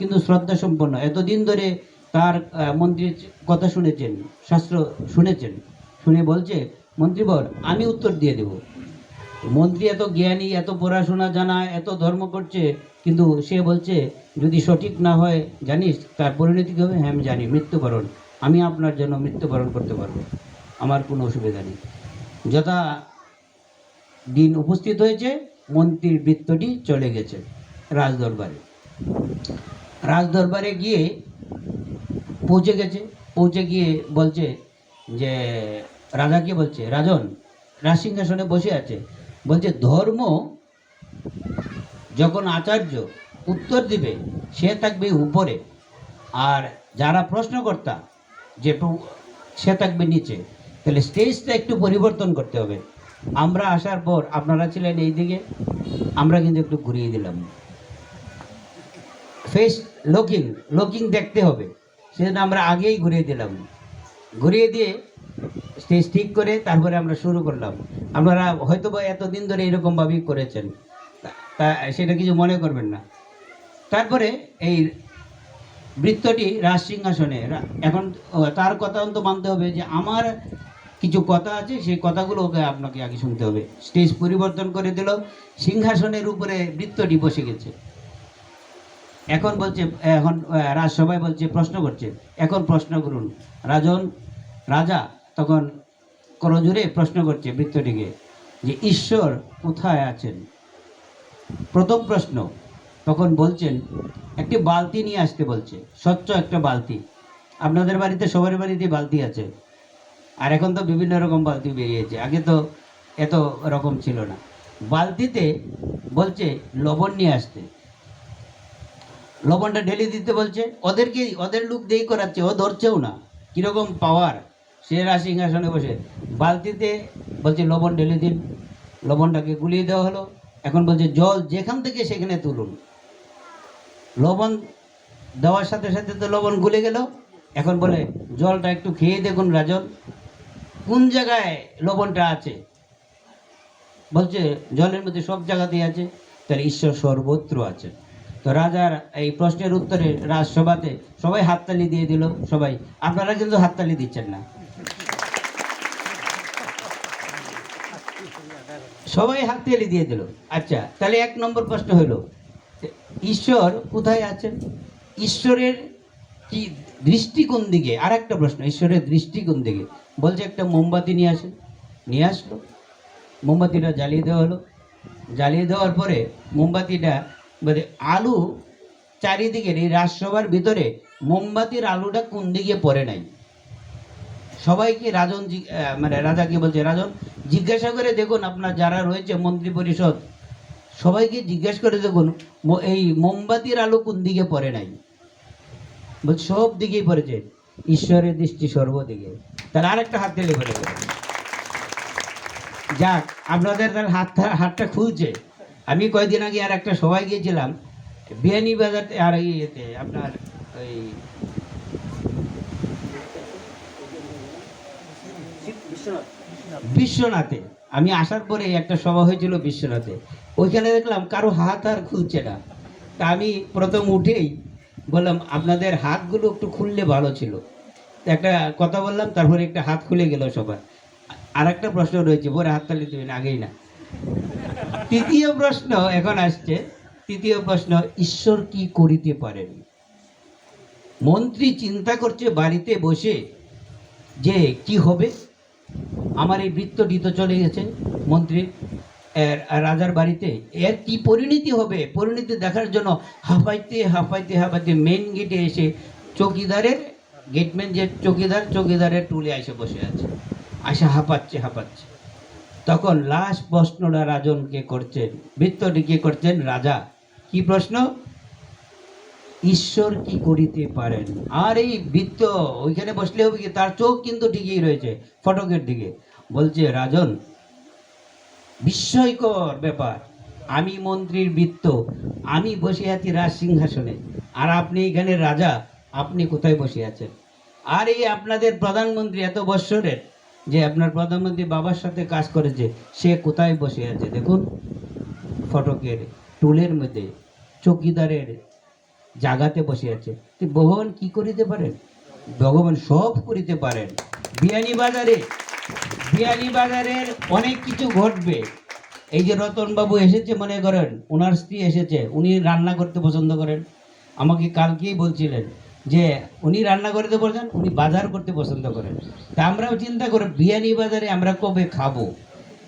কিন্তু শ্রদ্ধা সম্পন্ন এতদিন ধরে তার মন্ত্রীর কথা শুনেছেন, শাস্ত্র শুনেছেন। শুনে বলছে, মন্ত্রীবর, আমি উত্তর দিয়ে দেব। মন্ত্রী এত জ্ঞানী, এত পড়াশোনা জানা, এত ধর্ম করছে, কিন্তু সে বলছে, যদি সঠিক না হয়, জানিস, তার পরিণতি কী হবে? হ্যাঁ আমি জানি, মৃত্যুবরণ। আমি আপনার জন্য মৃত্যুবরণ করতে পারব। আমার কোনো অসুবিধা নেই। যথা দিন উপস্থিত হয়েছে, মন্ত্রীর বৃত্তটি চলে গেছে রাজদরবারে। রাজদরবারে গিয়ে পৌঁছে গেছে, পৌঁছে গিয়ে বলছে যে রাজাকে বলছে, রাজন রাজসিংহাসনে বসে আছে। বলছে, ধর্ম যখন আচার্য উত্তর দিবে, সে থাকবে উপরে। আর যারা প্রশ্নকর্তা যে সে থাকবে নিচে। তাহলে স্টেজটা একটু পরিবর্তন করতে হবে। আমরা আসার পর আপনারা ছিলেন এই দিকে আমরা কিন্তু একটু ঘুরিয়ে দিলাম। ফেস লুকিং লুকিং দেখতে হবে। সেজন্য আমরা আগেই ঘুরিয়ে দিলাম। ঘুরিয়ে দিয়ে স্টেজ ঠিক করে তারপরে আমরা শুরু করলাম। আপনারা হয়তো বা এতদিন ধরে এরকমভাবেই করেছেন। তা- সেটা কিছু মনে করবেন না। তারপরে এই বৃত্তটি রাজ সিংহাসনে এখন তার কথা তো মানতে হবে যে আমার কিছু কথা আছে, সেই কথাগুলো ওকে আপনাকে আগে শুনতে হবে। স্টেজ পরিবর্তন করে দিল। সিংহাসনের উপরে বৃত্তটি বসে গেছে। এখন বলছে, এখন রাজসভায় বলছে, প্রশ্ন করছে। এখন প্রশ্ন করুন। রাজন, রাজা তখন করজোরে প্রশ্ন করছে বৃত্তটিকে যে, ঈশ্বর কোথায় আছেন? প্রথম প্রশ্ন, তখন বলছেন, একটি বালতি নিয়ে আসতে বলছে। স্বচ্ছ একটা বালতি। আপনাদের বাড়িতে, সবার বাড়িতে বালতি আছে। আর এখন তো বিভিন্ন রকম বালতি বেরিয়েছে। আগে তো এত রকম ছিল না। বালতিতে বলছে, লবণ নিয়ে আসতে। লবণটা ঢেলে দিতে বলছে। ওদেরকে, ওদের লুক দিয়েই করাচ্ছে, ও ধরছেও না। কীরকম পাওয়ার সে সিংহাসনে বসে। বালতিতে বলছে, লবণ ঢেলে দিন। লবণটাকে গুলিয়ে দেওয়া হলো। এখন বলছে, জল যেখান থেকে সেখানে তুলুন। লবণ দেওয়ার সাথে সাথে তো লবণ গুলে গেল। এখন বলে, জলটা একটু খেয়ে দেখুন রাজন, কোন জায়গায় লবণটা আছে? বলছে, জলের মধ্যে সব জায়গাতেই আছে। তাহলে ঈশ্বর সর্বত্র আছে তো রাজার এই প্রশ্নের উত্তরে রাজসভাতে সবাই হাততালি দিয়ে দিল, সবাই। আপনারা কিন্তু হাততালি দিচ্ছেন না। সবাই হাততালি দিয়ে দিল। আচ্ছা তাহলে এক নম্বর প্রশ্ন হলো, ঈশ্বর কোথায় আছেন? ঈশ্বরের কি দৃষ্টি কোন দিকে? আর একটা প্রশ্ন, ঈশ্বরের দৃষ্টি কোন দিকে। বলছে একটা মোমবাতি নিয়ে আসেন, নিয়ে আসলো। মোমবাতিটা জ্বালিয়ে দেওয়া হলো। জ্বালিয়ে দেওয়ার পরে মোমবাতিটা মানে আলু চারিদিকের এই রাজসভার ভিতরে মোমবাতির আলুটা কোন দিকে পড়ে নাই? সবাইকে রাজন মানে রাজাকে বলছে? রাজন, জিজ্ঞাসা করে দেখুন আপনার যারা রয়েছে মন্ত্রী পরিষদ, সবাইকে জিজ্ঞেস করে দেখুন এই মোমবাতির আলো কোন দিকে পড়ে নাই? সব দিকেই পড়েছে। ঈশ্বরের দৃষ্টি সর্বদিকে। তাহলে আরেকটা হাত দিলে পড়ে যাক, আপনাদের তার হাতটা হাতটা খুলছে। আমি কয়েকদিন আগে আর একটা সবাই গিয়েছিলাম, বিয়ানি বাজার আর ইয়েতে আপনার ওই বিশ্বনাথে। আমি আসার পরে একটা সভা হয়েছিল বিশ্বনাথে। ওইখানে দেখলাম কারও হাত আর খুলছে না। তা আমি প্রথম উঠেই বললাম, আপনাদের হাতগুলো একটু খুললে ভালো ছিল। একটা কথা বললাম, তারপরে একটা হাত খুলে গেল সবার। আর একটা প্রশ্ন রয়েছে পরে হাততালি দেবেন? আগেই না। তৃতীয় প্রশ্ন এখন আসছে। তৃতীয় প্রশ্ন, ঈশ্বর কি করিতে পারেন? মন্ত্রী চিন্তা করছে বাড়িতে বসে যে কি হবে? আমার এই বৃত্তটি তো চলে গেছে মন্ত্রীর রাজার বাড়িতে এর কি পরিণতি হবে? পরিণতি দেখার জন্য হাঁপাইতে হাঁপাইতে হাঁপাইতে মেন গেটে এসে চৌকিদারের গেটম্যান যে চৌকিদার, চৌকিদারের টুলে এসে বসে আছে। আসে হাঁপাচ্ছে হাঁপাচ্ছে। তখন লাস্ট প্রশ্নটা রাজনকে করছেন। বৃত্তটি কে করছেন? রাজা। কি প্রশ্ন? ঈশ্বর কি করিতে পারেন? আর এই বৃত্ত ওইখানে বসলে হবে কি? তার চোখ কিন্তু ঠিকই রয়েছে, ফটকের দিকে। বলছে, রাজন, বিস্ময়কর ব্যাপার। আমি মন্ত্রীর বৃত্ত। আমি বসে আছি রাজ সিংহাসনে। আর আপনি এখানে রাজা, আপনি কোথায় বসে আছেন? আর এই আপনাদের প্রধানমন্ত্রী এত বৎসরের। যে আপনার প্রধানমন্ত্রী বাবার সাথে কাজ করেছে সে কোথায় বসে আছে, দেখুন, ফটকের টুলের মধ্যে, চৌকিদারের জাগাতে বসে আছে। ভগবান কি করিতে পারেন? ভগবান সব করিতে পারেন। বিয়ানি বাজারে, বিয়ানি বাজারের অনেক কিছু ঘটবে। এই যে রতনবাবু এসেছে, মনে করেন, ওনার স্ত্রী এসেছে, উনি রান্না করতে পছন্দ করেন। আমাকে কালকেই বলছিলেন যে উনি রান্না করতে বলছেন, উনি বাজার করতে পছন্দ করেন। তা আমরাও চিন্তা করি বিয়ানি বাজারে আমরা কবে খাব?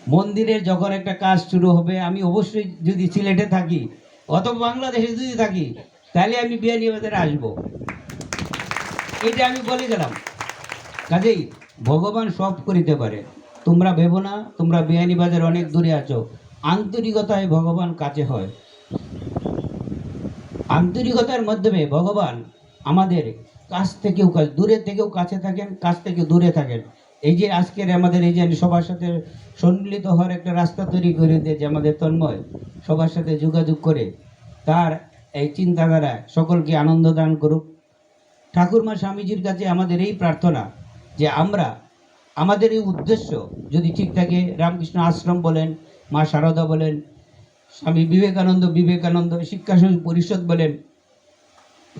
মন্দিরের যখন একটা কাজ শুরু হবে, আমি অবশ্যই যদি সিলেটে থাকি অত বাংলাদেশে যদি থাকি, তাহলে আমি বিয়ানি বাজারে আসব। এটা আমি বলে গেলাম। কাজেই ভগবান সব করিতে পারে। তোমরা ভেবো না, তোমরা বিয়ানি বাজার অনেক দূরে আছো। আন্তরিকতায় ভগবান কাছে হয়। আন্তরিকতার মাধ্যমে ভগবান আমাদের কাছ থেকেও কাছে দূরে থেকেও কাছে থাকেন, কাছ থেকে দূরে থাকেন। এই যে আজকের আমাদের এই যে সবার সাথে সম্মিলিত হওয়ার একটা রাস্তা তৈরি করে দিয়েছে আমাদের তন্ময় সবার সাথে যোগাযোগ করে তার এই চিন্তাধারা সকলকে আনন্দ দান করুক। ঠাকুরমা স্বামীজির কাছে আমাদের এই প্রার্থনা যে আমরা আমাদের এই উদ্দেশ্য যদি ঠিক থাকে, রামকৃষ্ণ আশ্রম বলেন, মা শারদা বলেন, স্বামী বিবেকানন্দ বিবেকানন্দ শিক্ষা পরিষদ বলেন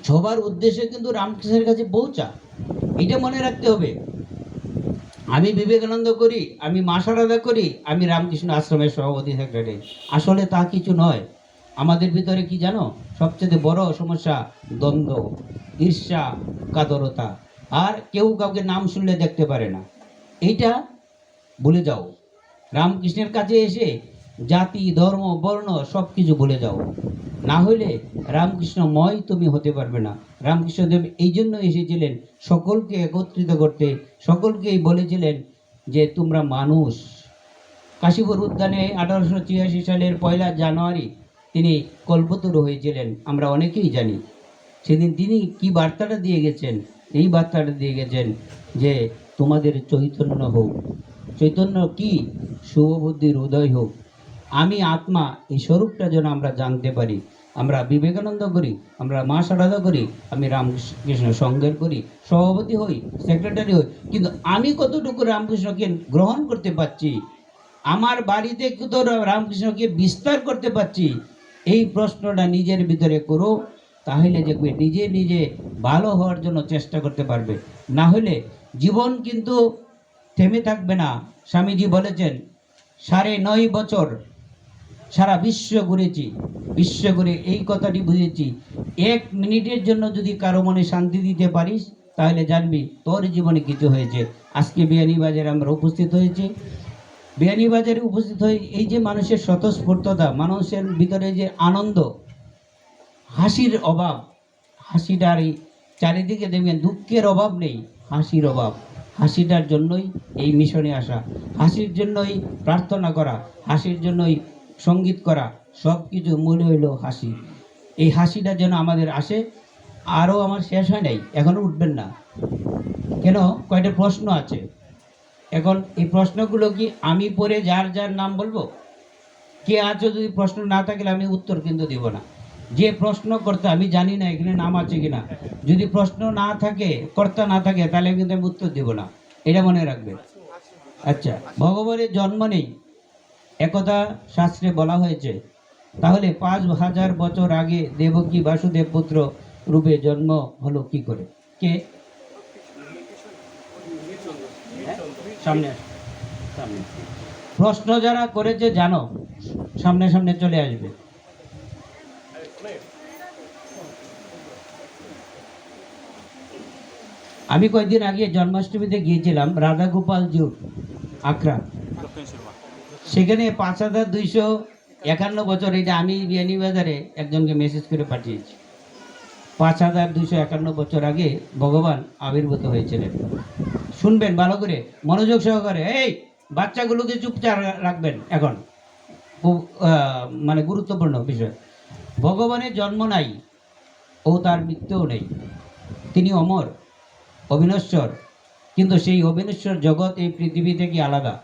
সবার উদ্দেশ্যে কিন্তু রামকৃষ্ণের কাছে পৌঁছা। এটা মনে রাখতে হবে। আমি বিবেকানন্দ করি, আমি মা শারদা করি, আমি রামকৃষ্ণ আশ্রমের সভাপতি সেক্রেটারি আসলে তা কিছু নয়। আমাদের ভিতরে কি জানো? সবচেয়ে বড় সমস্যা দ্বন্দ্ব, ঈর্ষা, কাতরতা। আর কেউ কাউকে নাম শুনলে দেখতে পারে না। এইটা ভুলে যাও। রামকৃষ্ণের কাছে এসে জাতি, ধর্ম, বর্ণ সব কিছু ভুলে যাও। না হইলে রামকৃষ্ণময় তুমি হতে পারবে না। রামকৃষ্ণদেব এই জন্য এসেছিলেন, সকলকে একত্রিত করতে, সকলকেই বলেছিলেন যে তোমরা মানুষ। কাশীপুর উদ্যানে আঠারোশো ছিয়াশি সালের পয়লা জানুয়ারি তিনি কল্পতরু হয়েছিলেন, আমরা অনেকেই জানি। সেদিন তিনি কি বার্তাটা দিয়ে গেছেন? এই বার্তাটা দিয়ে গেছেন যে তোমাদের চৈতন্য হোক। চৈতন্য কি? শুভবুদ্ধির উদয় হোক। আমি আত্মা, এই স্বরূপটা যেন আমরা জানতে পারি। আমরা বিবেকানন্দ করি, আমরা মা সারদা করি, আমি রামকৃষ্ণ সংঘের করি, সভাপতি হই সেক্রেটারি হই, কিন্তু আমি কতটুকু রামকৃষ্ণকে গ্রহণ করতে পারছি? আমার বাড়িতে কত রামকৃষ্ণকে বিস্তার করতে পারছি? এই প্রশ্নটা নিজের ভিতরে করো, তাহলে দেখবে নিজে নিজে ভালো হওয়ার জন্য চেষ্টা করতে পারবে। না হলে জীবন কিন্তু থেমে থাকবে না। স্বামীজি বলেছেন, সাড়ে নয় বছর সারা বিশ্ব ঘুরেছি, বিশ্ব ঘুরে এই কথাটি বুঝেছি। এক মিনিটের জন্য যদি কারও মনে শান্তি দিতে পারিস, তাহলে জানবি তোর জীবনে কিছু হয়েছে। আজকে বিয়ানীবাজারে আমরা উপস্থিত হয়েছি। বিয়ানীবাজারে উপস্থিত হয়ে এই যে মানুষের স্বতঃস্ফূর্ততা, মানুষের ভিতরে যে আনন্দ, হাসির অভাব হাসিটার এই চারিদিকে দেখবেন দুঃখের অভাব নেই, হাসির অভাব। হাসিটার জন্যই এই মিশনে আসা, হাসির জন্যই প্রার্থনা করা, হাসির জন্যই সংগীত করা, সব কিছু মূল হইল হাসি। এই হাসিটা যেন আমাদের আসে, আরও আমার শেষ হয় নাই এখনও উঠবেন না। কেন? কয়টা প্রশ্ন আছে। এখন এই প্রশ্নগুলো কি আমি পরে যার যার নাম বলব? কে আছো যদি প্রশ্ন না থাকলে আমি উত্তর কিন্তু দিব না। যে প্রশ্ন করতে, আমি জানি না এখানে নাম আছে কিনা। যদি প্রশ্ন না থাকে, কর্তা না থাকে, তাহলে কিন্তু আমি উত্তর দিব না। এটা মনে রাখবে। আচ্ছা ভগবানের জন্ম নেই। একথা শাস্ত্রে বলা হয়েছে, তাহলে পাঁচ হাজার বছর আগে দেবকী বাসুদেব পুত্র রূপে জন্ম হলো কি করে? কে? সামনে প্রশ্ন যারা করেছে জানো, সামনে সামনে চলে আসবে। আমি কয়েকদিন আগে জন্মাষ্টমীতে গিয়েছিলাম রাধা গোপাল জুট আখড়া সেখানে পাঁচ হাজার দুইশো একান্ন বছর, এটা আমি বিয়ানীবাজারে একজনকে মেসেজ করে পাঠিয়েছি। পাঁচ হাজার দুইশো একান্ন বছর আগে ভগবান আবির্ভূত হয়েছিলেন। শুনবেন ভালো করে, মনোযোগ সহকারে। এই, বাচ্চাগুলোকে চুপচাপ রাখবেন এখন। মানে গুরুত্বপূর্ণ বিষয়। ভগবানের জন্ম নাই, ও তার মৃত্যুও নেই। তিনি অমর, অবিনশ্বর, কিন্তু সেই অবিনশ্বর জগৎ এই পৃথিবী থেকে আলাদা।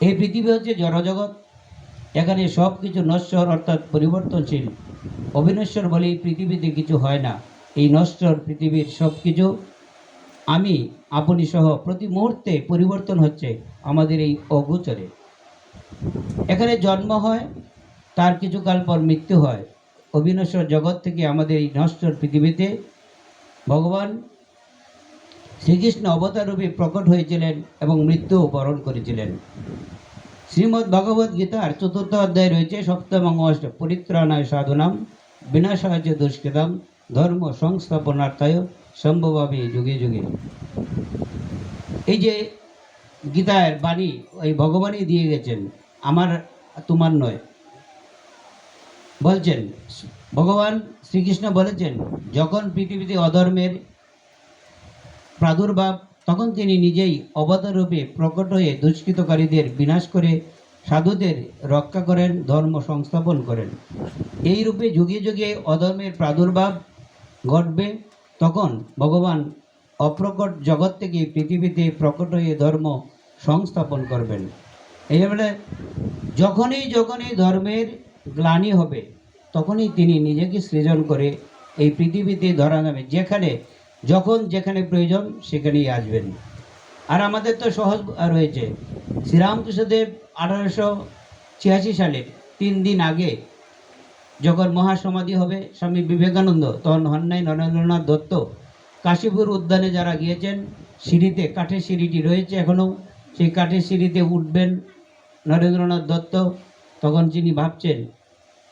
এই পৃথিবী হচ্ছে জড়জগৎ। এখানে সব কিছু নশ্বর অর্থাৎ পরিবর্তনশীল। অবিনশ্বর বলে এই পৃথিবীতে কিছু হয় না। এই নশ্বর পৃথিবীর সব কিছু আমি, আপনি সহ প্রতি মুহূর্তে পরিবর্তন হচ্ছে আমাদের এই অগোচরে। এখানে জন্ম হয়, তার কিছুকাল পর মৃত্যু হয়। অবিনশ্বর জগৎ থেকে আমাদের এই নশ্বর পৃথিবীতে। ভগবান শ্রীকৃষ্ণ অবতার রূপে প্রকট হয়েছিলেন এবং মৃত্যু বরণ করেছিলেন। শ্রীমদ্ ভগবদ গীতার চতুর্থ অধ্যায় রয়েছে সপ্তম অষ্ট পরিত্রাণায় সাধনাম চ দুষ্কৃতম, ধর্ম সংস্থাপনার্থায় সম্ভবামী যুগে যুগে। এই যে গীতার বাণী ওই ভগবানই দিয়ে গেছেন, আমার তোমার নয়। বলছেন, ভগবান শ্রীকৃষ্ণ বলেছেন, যখন পৃথিবীতে অধর্মের প্রাদুর্ভাব তখন তিনি নিজেই অবতার রূপে প্রকট হয়ে দুষ্কৃতকারীদের বিনাশ করে সাধুদের রক্ষা করেন, ধর্ম সংস্থাপন করেন। এই রূপে যুগে যুগে অধর্মের প্রাদুর্ভাব ঘটবে। তখন ভগবান অপ্রকট জগৎ থেকে পৃথিবীতে প্রকট হয়ে ধর্ম সংস্থাপন করবেন। এই বলে যখনই যখনই ধর্মের গ্লানি হবে, তখনই তিনি নিজেকে সৃজন করে এই পৃথিবীতে ধরা নামে। যেখানে যখন যেখানে প্রয়োজন সেখানেই আসবেন। আর আমাদের তো সহজ রয়েছে। শ্রীরামকৃষ্ণদেব আঠারোশো ছিয়াশি সালের তিন দিন আগে যখন মহাসমাধি হবে, স্বামী বিবেকানন্দ, তখন হন্যায় নরেন্দ্রনাথ দত্ত কাশীপুর উদ্যানে যারা গিয়েছেন, সিঁড়িতে, কাঠের সিঁড়িটি রয়েছে এখনও, সেই কাঠের সিঁড়িতে উঠবেন নরেন্দ্রনাথ দত্ত। তখন যিনি ভাবছেন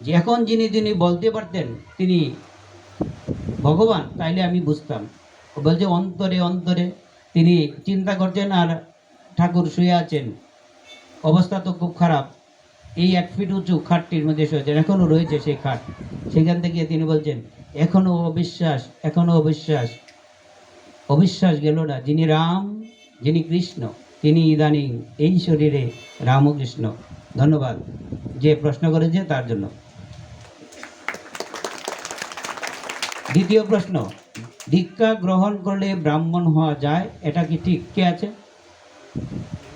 যে এখন যিনি তিনি বলতে পারতেন, তিনি ভগবান, তাইলে আমি বুঝতাম। বলছে, অন্তরে অন্তরে। তিনি চিন্তা করছেন আর ঠাকুর শুয়ে আছেন। অবস্থা তো খুব খারাপ। এই এক ফিট উঁচু খাটটির মধ্যে শুয়েছেন এখনও রয়েছে সেই খাট। সেখান থেকে তিনি বলছেন, এখনও অবিশ্বাস এখনও অবিশ্বাস। অবিশ্বাস গেল না। যিনি রাম, যিনি কৃষ্ণ, তিনি ইদানিং এই শরীরে রামকৃষ্ণ। ধন্যবাদ। যে প্রশ্ন করেছে তার জন্য। দ্বিতীয় প্রশ্ন, দীক্ষা গ্রহণ করলে ব্রাহ্মণ হওয়া যায়, এটা কি ঠিক? কে আছে?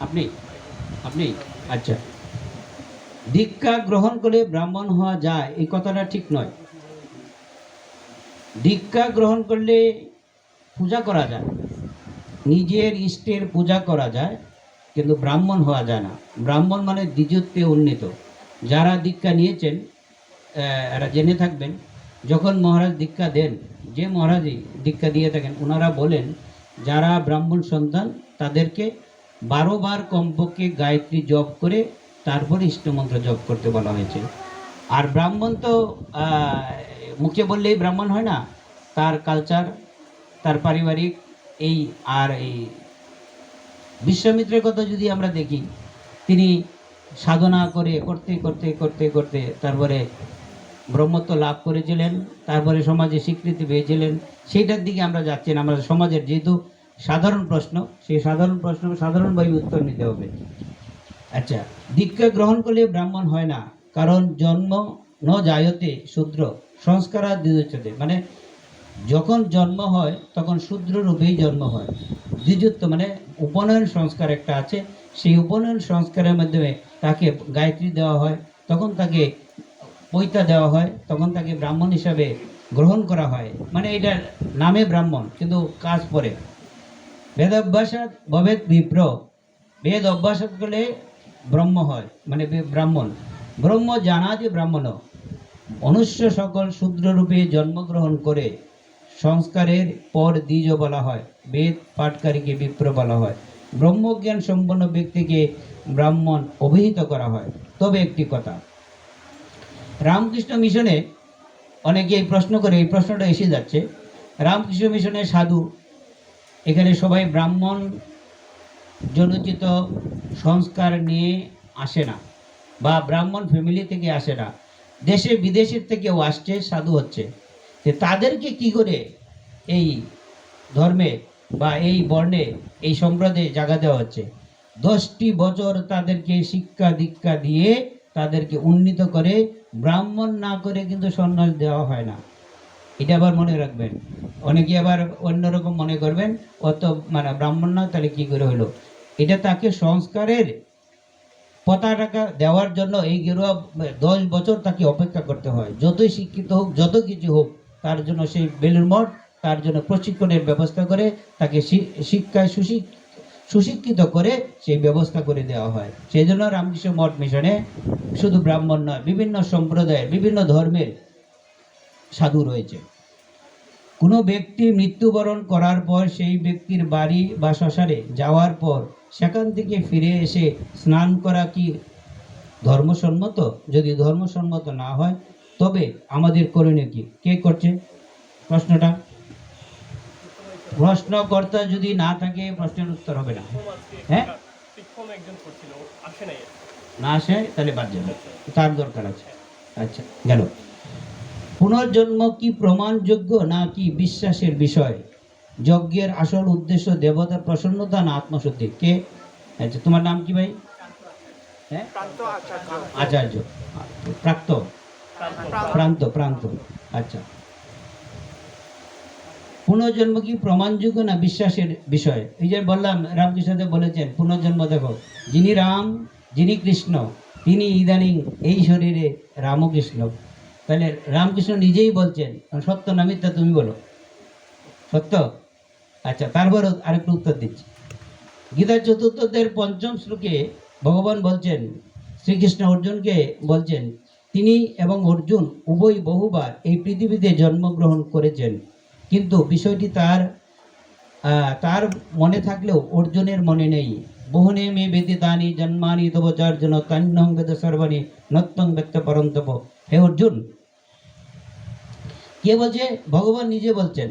আপনি আপনি আচ্ছা। দীক্ষা গ্রহণ করলে ব্রাহ্মণ হওয়া যায়, এই কথাটা ঠিক নয়। দীক্ষা গ্রহণ করলে পূজা করা যায়, নিজের ইষ্টের পূজা করা যায়, কিন্তু ব্রাহ্মণ হওয়া যায় না। ব্রাহ্মণ মানে দ্বিজত্বে উন্নীত। যারা দীক্ষা নিয়েছেন এরা জেনে থাকবেন যখন মহারাজ দীক্ষা দেন, যে মহারাজই দীক্ষা দিয়ে থাকেন ওনারা বলেন, যারা ব্রাহ্মণ সন্তান, তাদেরকে বারো বার কমপক্ষে গায়ত্রী জপ করে তারপরে ইষ্টমন্ত্র জপ করতে বলা হয়েছে। আর ব্রাহ্মণ তো মুখে বললেই ব্রাহ্মণ হয় না। তার কালচার তার পারিবারিক, এই আর এই বিশ্বমিত্রের কথা যদি আমরা দেখি, তিনি সাধনা করে করতে করতে করতে করতে তারপরে ব্রহ্মত্ব লাভ করেছিলেন, তারপরে সমাজে স্বীকৃতি পেয়েছিলেন, সেইটার দিকে আমরা যাচ্ছি না। আমরা সমাজের যেহেতু সাধারণ প্রশ্ন, সেই সাধারণ প্রশ্ন সাধারণভাবে উত্তর নিতে হবে। আচ্ছা দীক্ষা গ্রহণ করলে ব্রাহ্মণ হয় না, কারণ জন্ম ন জায়তে শূদ্র, সংস্কার আর দ্বিজোচ্ছতে মানে যখন জন্ম হয়, তখন শূদ্র রূপেই জন্ম হয়। দ্বিজত্ব মানে উপনয়ন সংস্কার একটা আছে, সেই উপনয়ন সংস্কারের মাধ্যমে তাকে গায়ত্রী দেওয়া হয়, তখন তাকে পৈতা দেওয়া হয়, তখন তাকে ব্রাহ্মণ হিসাবে গ্রহণ করা হয়। মানে এটার নামে ব্রাহ্মণ, কিন্তু কাজ পরে। বেদাভ্যাসাত ভবেদ বিপ্র। বেদ অভ্যাস করলে ব্রহ্ম হয় মানে ব্রাহ্মণ। ব্রহ্ম জানা যে ব্রাহ্মণ। মনুষ্য সকল শূদ্ররূপে জন্মগ্রহণ করে সংস্কারের পর দ্বিজ বলা হয়, বেদ পাঠকারীকে বিপ্র বলা হয়। ব্রহ্মজ্ঞান সম্পন্ন ব্যক্তিকে ব্রাহ্মণ অভিহিত করা হয়। তবে একটি কথা রামকৃষ্ণ মিশনে অনেকে এই প্রশ্ন করে, এই প্রশ্নটা এসে যাচ্ছে। রামকৃষ্ণ মিশনের সাধু, এখানে সবাই ব্রাহ্মণ জনচিত সংস্কার নিয়ে আসে না বা ব্রাহ্মণ ফ্যামিলি থেকে আসে না। দেশে বিদেশের থেকেও আসছে, সাধু হচ্ছে। যে তাদেরকে কি করে এই ধর্মে বা এই বর্ণে, এই সম্প্রদায়ে জায়গা দেওয়া হচ্ছে? দশটি বছর তাদেরকে শিক্ষা দীক্ষা দিয়ে তাদেরকে উন্নীত করে ব্রাহ্মণ না করে কিন্তু সন্ন্যাস দেওয়া হয় না। এটা আবার মনে রাখবেন। অনেকে আবার অন্যরকম মনে করবেন, অত মানে ব্রাহ্মণ না, তাহলে কি করে হলো? এটা তাকে সংস্কারের পতাকা দেওয়ার জন্য এই গেরুয়া দশ বছর তাকে অপেক্ষা করতে হয়। যতই শিক্ষিত হোক, যত কিছু হোক, তার জন্য সেই বেলুর মঠ, তার জন্য প্রশিক্ষণের ব্যবস্থা করে তাকে শিক্ষায় সুশিক সুশিক্ষিত করে সেই ব্যবস্থা করে দেওয়া হয়। সেই জন্য রামকৃষ্ণ মঠ মিশনে শুধু ব্রাহ্মণ নয়, বিভিন্ন সম্প্রদায়ের, বিভিন্ন ধর্মের সাধু রয়েছে। কোনো ব্যক্তি মৃত্যুবরণ করার পর সেই ব্যক্তির বাড়ি বা শ্মশানে যাওয়ার পর সেখান থেকে ফিরে এসে স্নান করা কি ধর্মসম্মত? যদি ধর্মসম্মত না হয়, তবে আমাদের করণীয় কি? কে করছে? প্রশ্নটা। প্রশ্নকর্তা যদি না থাকে, প্রশ্নের উত্তর হবে না। হ্যাঁ? না আসে, তাহলে বাদ যাবে। তার দরকার আছে। আচ্ছা গেল। পুনর্জন্ম কি প্রমাণযোগ্য না কি বিশ্বাসের বিষয়? যজ্ঞের আসল উদ্দেশ্য দেবতার প্রসন্নতা না আত্মশুদ্ধি? কে? আচ্ছা তোমার নাম কি ভাই? হ্যাঁ? আচার্য। প্রাক্ত। প্রান্ত প্রান্ত। আচ্ছা। পুনর্জন্ম কি প্রমাণযোগ্য না বিশ্বাসের বিষয়? এই যে বললাম, রামকৃষ্ণদেব বলেছেন, পুনর্জন্ম দেখো, যিনি রাম, যিনি কৃষ্ণ, তিনি ইদানিং এই শরীরে রামকৃষ্ণ। তাহলে রামকৃষ্ণ নিজেই বলছেন, সত্য না মিথ্যা তুমি বলো। সত্য? আচ্ছা তারপর আরেকটু উত্তর দিচ্ছি। গীতা চতুর্থদের পঞ্চম শ্লোকে ভগবান বলছেন, শ্রীকৃষ্ণ অর্জুনকে বলছেন, তিনি এবং অর্জুন উভয় বহুবার এই পৃথিবীতে জন্মগ্রহণ করেছেন। কিন্তু বিষয়টি তার তার মনে থাকলেও অর্জুনের মনে নেই। বহুনে মে ব্যতীতানি জন্মানি তব চার্জন তন্যং বেদ সর্বাণী নত্যং ব্যক্ত পরন্তপ হে অর্জুন, কে বলছে? ভগবান নিজে বলছেন,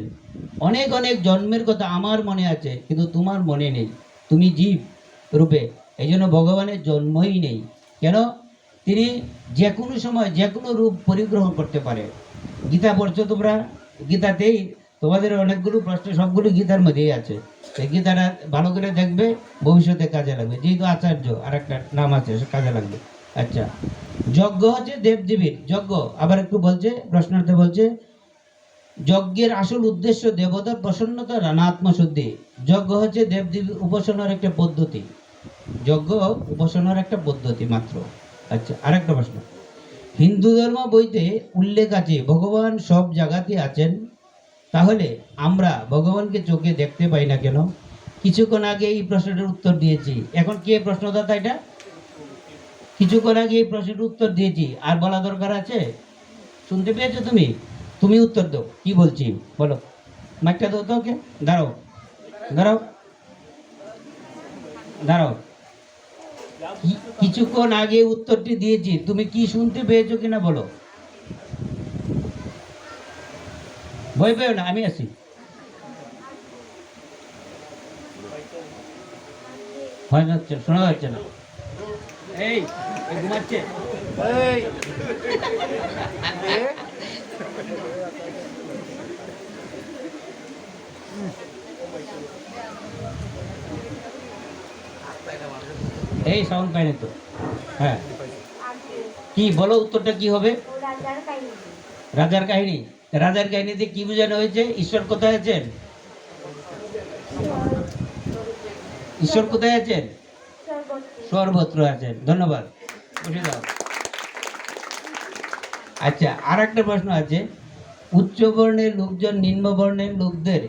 অনেক অনেক জন্মের কথা আমার মনে আছে, কিন্তু তোমার মনে নেই। তুমি জীব রূপে এই জন্য ভগবানের জন্মই নেই। কেন? তিনি যে কোনো সময় যে কোনো রূপ পরিগ্রহণ করতে পারে। গীতা পড়ছো তোমরা? গীতাতেই তোমাদের অনেকগুলো প্রশ্ন, সবগুলো গীতার মধ্যেই আছে। এই গীতাটা ভালো করে দেখবে, ভবিষ্যতে কাজে লাগবে। যেহেতু আচার্য আর একটা নাম আছে, সে কাজে লাগবে। আচ্ছা যজ্ঞ হচ্ছে দেবদেবীর, যজ্ঞ। আবার একটু বলছে, প্রশ্নার্থে বলছে, যজ্ঞের আসল উদ্দেশ্য দেবতার প্রসন্নতা না আত্মশুদ্ধি? যজ্ঞ হচ্ছে দেবদেবী উপাসনার একটা পদ্ধতি। যজ্ঞ উপাসনার একটা পদ্ধতি মাত্র। আচ্ছা আরেকটা প্রশ্ন। হিন্দু ধর্ম বইতে উল্লেখ আছে, ভগবান সব জায়গাতে আছেন তাহলে আমরা ভগবানকে চোখে দেখতে পাই না কেন? কিছুক্ষণ আগে এই প্রশ্নটার উত্তর দিয়েছি। এখন কে প্রশ্নদাতা এটা? কিছুক্ষণ আগে এই প্রশ্নের উত্তর দিয়েছি। আর বলা দরকার আছে? শুনতে পেয়েছ তুমি? তুমি উত্তর দাও। কি বলছি? বলো। মাইকটা দাও তো ওকে। দাঁড়াও। দাঁড়াও। দাঁড়াও। কিছুক্ষণ আগে উত্তরটি দিয়েছি। তুমি কি শুনতে পেয়েছ কিনা বলো। ভয় পেও না আমি আছি। ভয় যাচ্ছে শোনা যাচ্ছে না। এই ঘুমাচ্ছে। এই। সাউন্ড পাইনি তো। হ্যাঁ। কি বলো উত্তরটা কি হবে? রাজার কাহিনী? রাজার কাহিনী রাজার কাহিনীতে কি বোঝানো হয়েছে? ঈশ্বর কোথায় আছেন? ঈশ্বর কোথায় আছেন? সর্বত্র আছেন। ধন্যবাদ। আচ্ছা আর একটা প্রশ্ন আছে। উচ্চ বর্ণের লোকজন নিম্ন বর্ণের লোকদের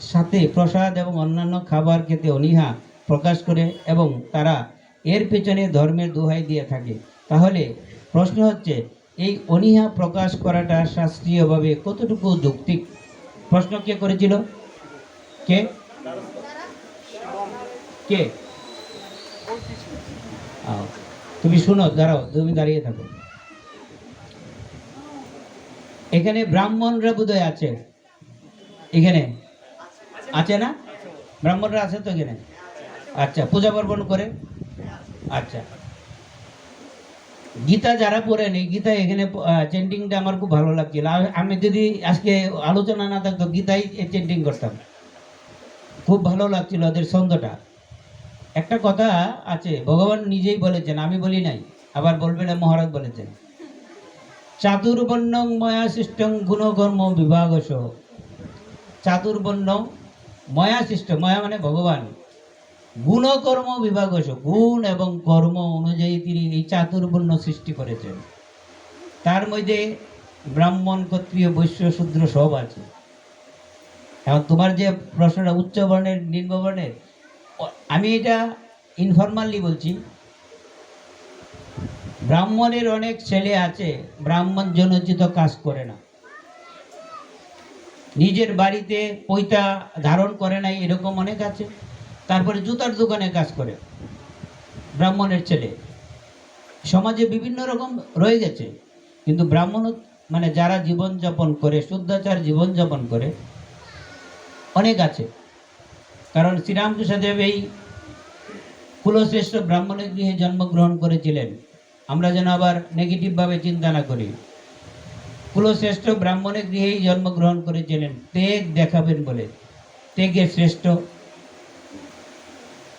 সাথে প্রসাদ এবং অন্যান্য খাবার খেতে অনীহা প্রকাশ করে এবং তারা এর পেছনে ধর্মের দোহাই দিয়ে থাকে। তাহলে প্রশ্ন হচ্ছে এই অনীহা প্রকাশ করাটা শাস্ত্রীয়ভাবে কতটুকু যৌক্তিক? প্রশ্ন কে করেছিল? কে? কে? তুমি শুনো, দাঁড়াও, তুমি দাঁড়িয়ে থাকো। এখানে ব্রাহ্মণরা বোধহয় আছে। এখানে? আছে না? ব্রাহ্মণরা আছে তো এখানে? আচ্ছা পূজা পার্বণ করে? আচ্ছা। গীতা যারা পড়েন এই গীতা এখানে চেন্টিংটা আমার খুব ভালো লাগছিল। আমি যদি আজকে আলোচনা না থাকতো, গীতাই চেন্টিং করতাম। খুব ভালো লাগছিল ওদের ছন্দটা। একটা কথা আছে, ভগবান নিজেই বলেছেন, আমি বলি নাই, আবার বলবেন না, মহারাজ বলেছেন। চাতুর্বর্ণং ময়া সৃষ্টং গুণকর্ম বিভাগস। চাতুর্বর্ণ ময়া সৃষ্ট, ময়া মানে ভগবান। গুণকর্ম বিভাগস গুণ এবং কর্ম অনুযায়ী তিনি এই চাতুর্বর্ণ সৃষ্টি করেছেন। তার মধ্যে ব্রাহ্মণ, ক্ষত্রিয়, বৈশ্য, শূদ্র সব আছে। এখন তোমার যে প্রশ্নটা উচ্চ বর্ণের, নিম্ন বর্ণের আমি এটা ইনফরমালি বলছি। ব্রাহ্মণের অনেক ছেলে আছে, ব্রাহ্মণ জনচিত কাজ করে না। নিজের বাড়িতে পৈতা ধারণ করে নাই, এরকম অনেক আছে। তারপরে জুতার দোকানে কাজ করে। ব্রাহ্মণের ছেলে। সমাজে বিভিন্ন রকম রয়ে গেছে। কিন্তু ব্রাহ্মণ মানে যারা জীবনযাপন করে, শুদ্ধাচার জীবনযাপন করে, অনেক আছে। কারণ শ্রীরামকৃষ্ণদেব এই কুলশ্রেষ্ঠ ব্রাহ্মণের গৃহে জন্মগ্রহণ করেছিলেন। আমরা যেন আবার নেগেটিভভাবে চিন্তা না করি। কুলশ্রেষ্ঠ ব্রাহ্মণের গৃহেই জন্মগ্রহণ করেছিলেন। তেগ দেখাবেন বলে। তেগের শ্রেষ্ঠ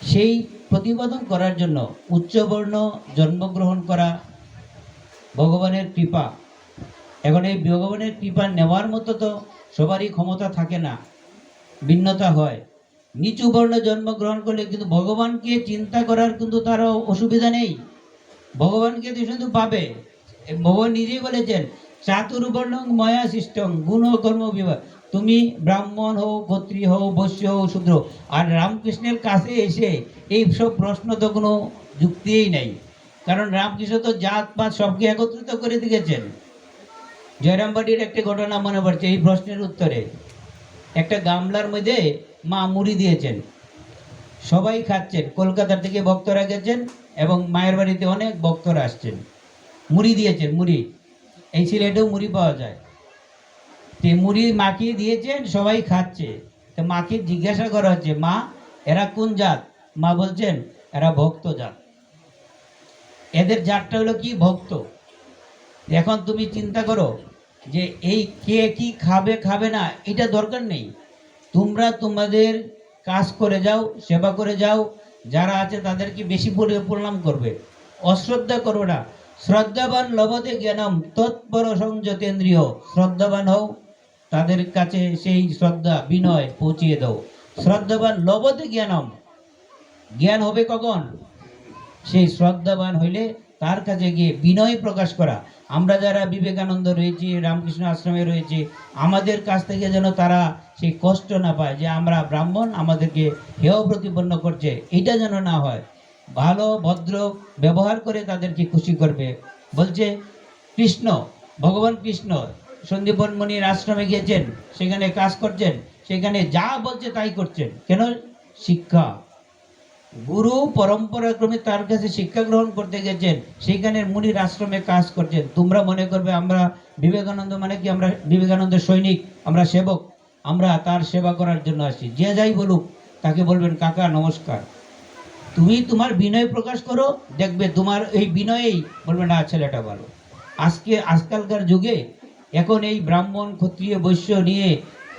সেই প্রতিপাদন করার জন্য উচ্চবর্ণ জন্মগ্রহণ করা ভগবানের কৃপা। এখন এই ভগবানের কৃপা নেওয়ার মতো তো সবারই ক্ষমতা থাকে না, ভিন্নতা হয়। নিচু বর্ণ জন্মগ্রহণ করলে কিন্তু ভগবানকে চিন্তা করার কিন্তু তার অসুবিধা নেই। ভগবানকে তো শুধু পাবে। ভগবান নিজেই বলেছেন, চাতুর্বর্ণ ময়া সৃষ্টং গুণ কর্ম বিভাগ তুমি ব্রাহ্মণ হও, ক্ষত্রিয় হও, বৈশ্য হও, শূদ্র আর রামকৃষ্ণের কাছে এসে এই সব প্রশ্ন তো কোনো যুক্তিই নাই। কারণ রামকৃষ্ণ তো জাত, পাত সবকে একত্রিত করে দিয়েছেন। জয়রামবাড়ির একটা ঘটনা মনে পড়ছে এই প্রশ্নের উত্তরে। একটা গামলার মধ্যে মা মুড়ি দিয়েছেন। সবাই খাচ্ছেন। কলকাতা থেকে ভক্তরা গেছেন এবং মায়ের বাড়িতে অনেক ভক্তরা আসছেন। মুড়ি দিয়েছেন, মুড়ি। এই সিলেটেও মুড়ি পাওয়া যায়। মুড়ি মাখিয়ে দিয়েছেন সবাই খাচ্ছে। তো মাকে জিজ্ঞাসা করা হচ্ছে, মা, এরা কোন জাত? মা বলছেন, এরা ভক্ত জাত। এদের জাতটা হলো কি? ভক্ত। এখন তুমি চিন্তা করো যে এই কে কি খাবে খাবে না, এটা দরকার নেই। তোমরা তোমাদের কাজ করে যাও, সেবা করে যাও, যারা আছে তাদেরকে বেশি পরি প্রণাম করবে। অশ্রদ্ধা করবে না। শ্রদ্ধাবান লবতে জ্ঞানম, তৎপর সংযতেন্দ্রিয়। শ্রদ্ধাবান হও। তাদের কাছে সেই শ্রদ্ধা, বিনয় পৌঁছিয়ে দাও। শ্রদ্ধাবান লবতে জ্ঞানম। জ্ঞান হবে কখন? সেই শ্রদ্ধাবান হইলে তার কাছে গিয়ে বিনয় প্রকাশ করা। আমরা যারা বিবেকানন্দ রয়েছি, রামকৃষ্ণ আশ্রমে রয়েছি, আমাদের কাছ থেকে যেন তারা সেই কষ্ট না পায় যে আমরা ব্রাহ্মণ, আমাদেরকে হেয় প্রতিপন্ন করছে, এটা যেন না হয়। ভালো, ভদ্র ব্যবহার করে তাদেরকে খুশি করবে। বলছে, কৃষ্ণ, ভগবান কৃষ্ণ সন্দীপন মণির আশ্রমে গিয়েছেন, সেখানে কাজ করছেন, সেখানে যা বলছে তাই করছেন। কেন? শিক্ষা। গুরু পরম্পরাক্রমে তার কাছে শিক্ষা গ্রহণ করতে গেছেন সেইখানে মুনির আশ্রমে কাজ করছেন। তোমরা মনে করবে আমরা বিবেকানন্দ মানে কি? আমরা বিবেকানন্দ সৈনিক, আমরা সেবক, আমরা তার সেবা করার জন্য আসি যে যাই বলুক, তাকে বলবেন, কাকা, নমস্কার। তুমি তোমার বিনয় প্রকাশ করো, দেখবে তোমার এই বিনয়েই বলবে, না, ছেলেটা ভালো। আজকে, আজকালকার যুগে এখন এই ব্রাহ্মণ ক্ষত্রিয় বৈশ্য নিয়ে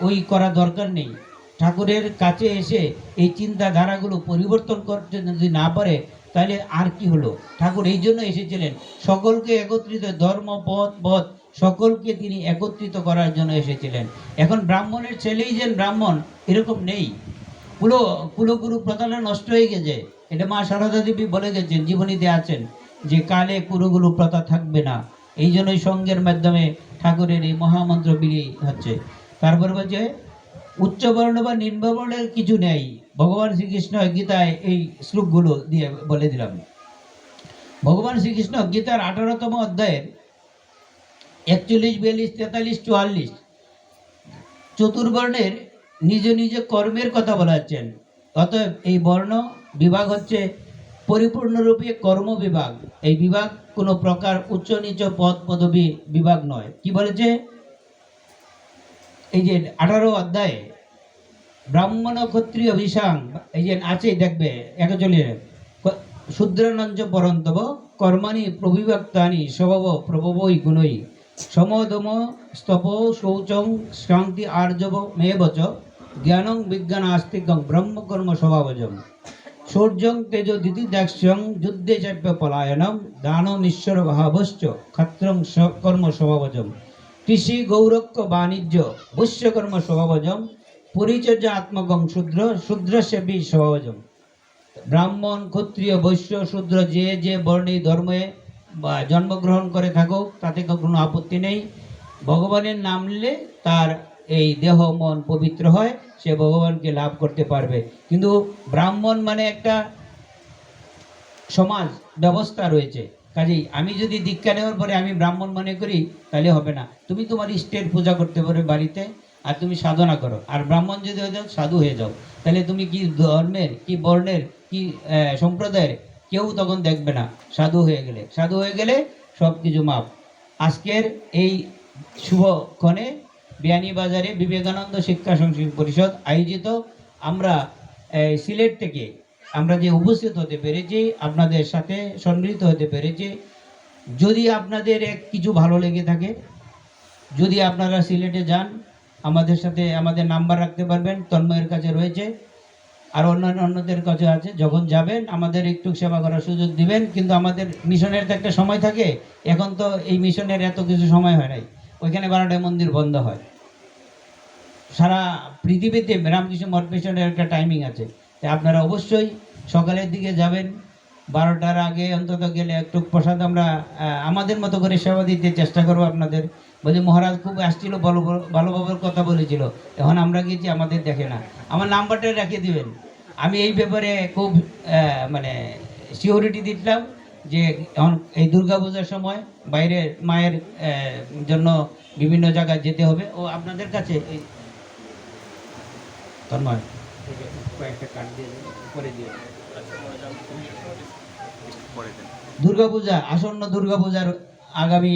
ওই করা দরকার নেই। ঠাকুরের কাছে এসে এই চিন্তাধারাগুলো পরিবর্তন করতে যদি না পারে, তাহলে আর কি হলো? ঠাকুর এই জন্য এসেছিলেন। সকলকে একত্রিত, ধর্ম, পথ পথ, সকলকে তিনি একত্রিত করার জন্য এসেছিলেন। এখন ব্রাহ্মণের ছেলেই যেন ব্রাহ্মণ, এরকম নেই। কুলো, কুলগুরু প্রথাটা নষ্ট হয়ে গেছে। এটা মা সারদা দেবী বলে গেছেন, জীবনীতে আছেন, যে কালে কুরুগুরু প্রথা থাকবে না। এই জন্যই সঙ্গের মাধ্যমে ঠাকুরের এই মহামন্ত্র বিলি হচ্ছে। তারপর বলছে উচ্চবর্ণ বা নিম্নবর্ণের কিছু নেই। ভগবান শ্রীকৃষ্ণ গীতায় এই শ্লোকগুলো দিয়ে বলে দিলাম। ভগবান শ্রীকৃষ্ণ গীতার আঠারোতম অধ্যায়ের একচল্লিশ, বিয়াল্লিশ, তেতাল্লিশ, চুয়াল্লিশ চতুর্বর্ণের নিজ নিজ কর্মের কথা বলা হচ্ছেন অতএব এই বর্ণ বিভাগ হচ্ছে পরিপূর্ণরূপে কর্ম বিভাগ। এই বিভাগ কোনো প্রকার উচ্চ নিচ পদ পদবী বিভাগ নয়। কি বলেছে এই যে আঠারো অধ্যায়ে ব্রাহ্মণ ক্ষত্রিয় বিষাং এই যে আছে, দেখবে একচল্লিশ শূদ্রানঞ্চ পরন্তব, কর্মাণি প্রবিভক্তানি স্বভাব প্রভবই গুণই সমদম স্তপ শৌচং শান্তি আর্জব মেবচ, জ্ঞানং বিজ্ঞান আস্তিকং ব্রহ্মকর্ম স্বভাবজম। সূর্যং তেজ দিতিদাক্ষ্যং যুদ্ধে চাপ্য পলায়নম দান ঈশ্বর ভাবশ্চ স- কর্ম স্বভাবজম কৃষি গৌরক্ষ বাণিজ্য বৈশ্যকর্ম স্বভাবজম পরিচর্যা আত্মকং শূদ্র শূদ্র সেবী স্বভাবজম। ব্রাহ্মণ, ক্ষত্রিয়, বৈশ্য, শূদ্র যে যে বর্ণী ধর্মে বা জন্মগ্রহণ করে থাকুক, তাতে কোনো আপত্তি নেই। ভগবানের নাম নিলে তার এই দেহ মন পবিত্র হয়, সে ভগবানকে লাভ করতে পারবে। কিন্তু ব্রাহ্মণ মানে একটা সমাজ ব্যবস্থা রয়েছে। কাজেই আমি যদি দীক্ষা নেওয়ার পরে আমি ব্রাহ্মণ মনে করি, তাহলে হবে না। তুমি তোমার ইষ্টের পূজা করতে পারবে বাড়িতে, আর তুমি সাধনা করো। আর ব্রাহ্মণ যদি হয়ে যাও, সাধু হয়ে যাও। তাহলে তুমি কি ধর্মের, কি বর্ণের, কি সম্প্রদায়ের কেউ তখন দেখবে না। সাধু হয়ে গেলে। সাধু হয়ে গেলে সব কিছু মাপ আজকের এই শুভক্ষণে বিয়ানীবাজারে বিবেকানন্দ শিক্ষা সংস্কৃতি পরিষদ আয়োজিত আমরা সিলেট থেকে আমরা যে উপস্থিত হতে পেরেছি, আপনাদের সাথে সম্মিলিত হতে পেরেছি। যদি আপনাদের এক কিছু ভালো লেগে থাকে, যদি আপনারা সিলেটে যান, আমাদের সাথে আমাদের নাম্বার রাখতে পারবেন, তন্ময়ের কাছে রয়েছে। আর অন্যান্য অন্যদের কাছে আছে, যখন যাবেন, আমাদের একটু সেবা করার সুযোগ দিবেন, কিন্তু আমাদের মিশনের তো একটা সময় থাকে, এখন তো এই মিশনের এত কিছু সময় হয় নাই। ওইখানে বারোটায় মন্দির বন্ধ হয়। সারা পৃথিবীতে রামকৃষ্ণ মঠ মিশনের একটা টাইমিং আছে। তাই আপনারা অবশ্যই সকালের দিকে যাবেন। বারোটার আগে অন্তত গেলে একটু প্রসাদ আমরা আমাদের মতো করে সেবা দিতে চেষ্টা করব আপনাদের। বলছি মহারাজ খুব আসছিল, ভালো ভালোভাবে কথা বলেছিল। এখন আমরা গেছি, আমাদের দেখে না। আমার নাম্বারটা রেখে দিবেন। আমি এই ব্যাপারে খুব মানে সিওরিটি দিলাম যে এখন এই দুর্গাপূজার সময় বাইরে মায়ের জন্য বিভিন্ন জায়গায় যেতে হবে। ও আপনাদের কাছে কয়েকটা দিয়ে করে দিয়ে দুর্গাপূজা আসন্ন দুর্গাপূজার আগামী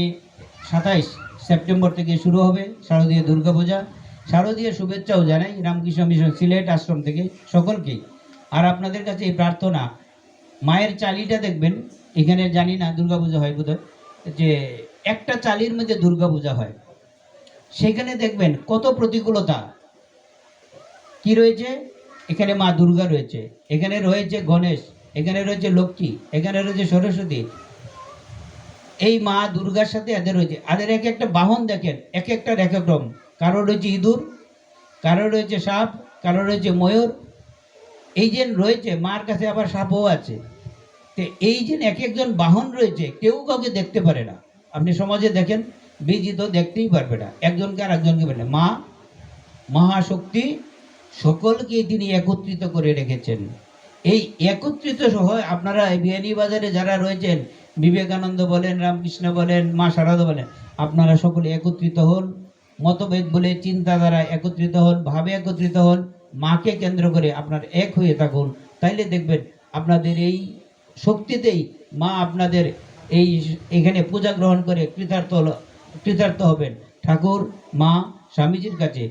সাতাইশ সেপ্টেম্বর থেকে শুরু হবে শারদীয় দুর্গাপূজা। শারদীয় শুভেচ্ছাও জানাই রামকৃষ্ণ মিশন সিলেট আশ্রম থেকে সকলকেই। আর আপনাদের কাছে এই প্রার্থনা মায়ের চালিটা দেখবেন এখানে জানি না দুর্গাপূজা হয় বোধহয় যে একটা চালির মধ্যে দুর্গাপূজা হয়। সেখানে দেখবেন কত প্রতিকূলতা কি রয়েছে? এখানে মা দুর্গা রয়েছে। এখানে রয়েছে গণেশ, এখানে রয়েছে লক্ষ্মী, এখানে রয়েছে সরস্বতী। এই মা দুর্গার সাথে এদের রয়েছে। এদের এক একটা বাহন দেখেন, এক একটার এক এক রকম কারও রয়েছে ইঁদুর কারও রয়েছে সাপ কারও রয়েছে ময়ূর। এই যে রয়েছে, মার কাছে আবার সাপও আছে। তো এই যে এক একজন বাহন রয়েছে, কেউ কাউকে দেখতে পারে না। আপনি সমাজে দেখেন বিজি তো দেখতেই পারবে না। একজনকে আর একজনকে পারে না। মা, মহাশক্তি সকলকে তিনি একত্রিত করে রেখেছেন। এই একত্রিত সহ আপনারা এই বিয়ানী বাজারে যারা রয়েছেন, বিবেকানন্দ বলেন, রামকৃষ্ণ বলেন, মা শারদা বলেন, আপনারা সকলে একত্রিত হন, মতভেদ বলে চিন্তাধারা একত্রিত হন, ভাবে একত্রিত হন, মাকে কেন্দ্র করে আপনার এক হয়ে থাকুন। তাইলে দেখবেন আপনাদের এই শক্তিতেই মা আপনাদের এই এখানে পূজা গ্রহণ করে কৃতার্থ কৃতার্থ হবেন। ঠাকুর, মা, স্বামীজির কাছে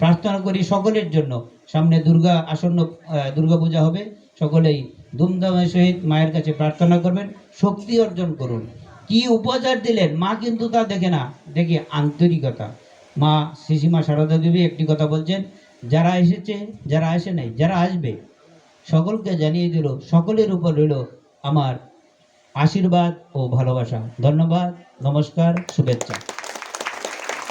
প্রার্থনা করি সকলের জন্য। সামনে দুর্গা আসন্ন দুর্গা পূজা হবে, সকলেই ধুমধামের সহিত মায়ের কাছে প্রার্থনা করবেন, শক্তি অর্জন করুন। কি উপচার দিলেন, মা কিন্তু তা দেখে না, দেখে আন্তরিকতা। মা শ্রীসীমা সারদা দেবী একটি কথা বলছেন, যারা এসেছে, যারা আসে নাই, যারা আসবে, সকলকে জানিয়ে দিল, সকলের উপর রইল আমার আশীর্বাদ ও ভালোবাসা। ধন্যবাদ, নমস্কার, শুভেচ্ছা।